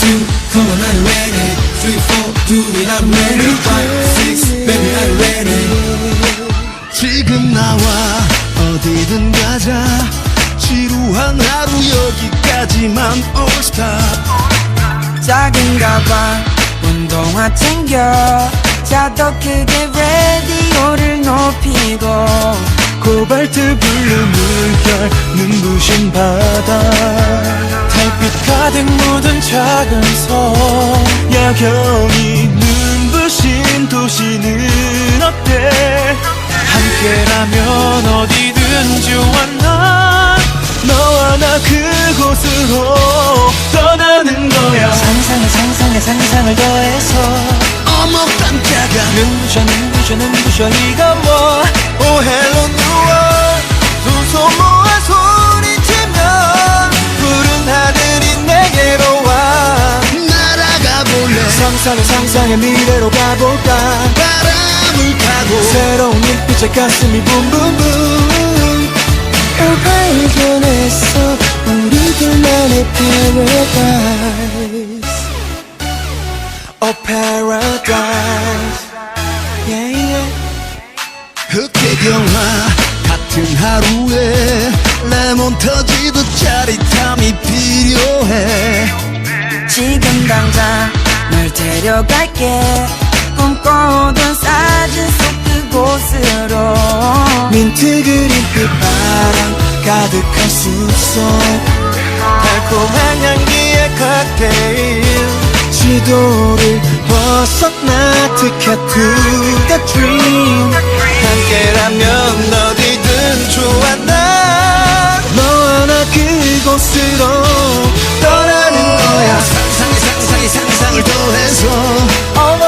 two, come on, are you ready? Three, four, do it, I'm ready. Five, six, baby, are you ready? 지금 나와 어디든 가자 지루한 하루 여기까지만 all stop 작은 가방 운동화 챙겨 자더 크게 라디오를 높이고 코발트 블루 물결 눈부신 바다 작은 섬 야경이 눈부신 도시는 어때? 함께라면 어디든 좋아 난 너와 나 그곳으로 떠나는 거야. 상상에 상상에 상상을 더해서. 어머 깜짝아. 눈부셔 눈부셔 눈부셔 이거 뭐. 오 헬로 상상에 상상의 미래로 가볼까? 바람을 타고 새로운 눈빛에 가슴이 붐붐붐. 발견했어 우리들만의 paradise. Oh paradise. Yeah, yeah. 흑백영화 같은 하루에 레몬 터지듯 짜릿함이 필요해. 지금 당장 널 데려갈게. 꿈꿔오던 사진 속 그곳으로. 민트 그린빛 바람 가득한 숲속 달콤한 향기의 칵테일. 지도를 벗어나 to the dream. 함께라면 어디든 좋아 난 너와 나 그곳으로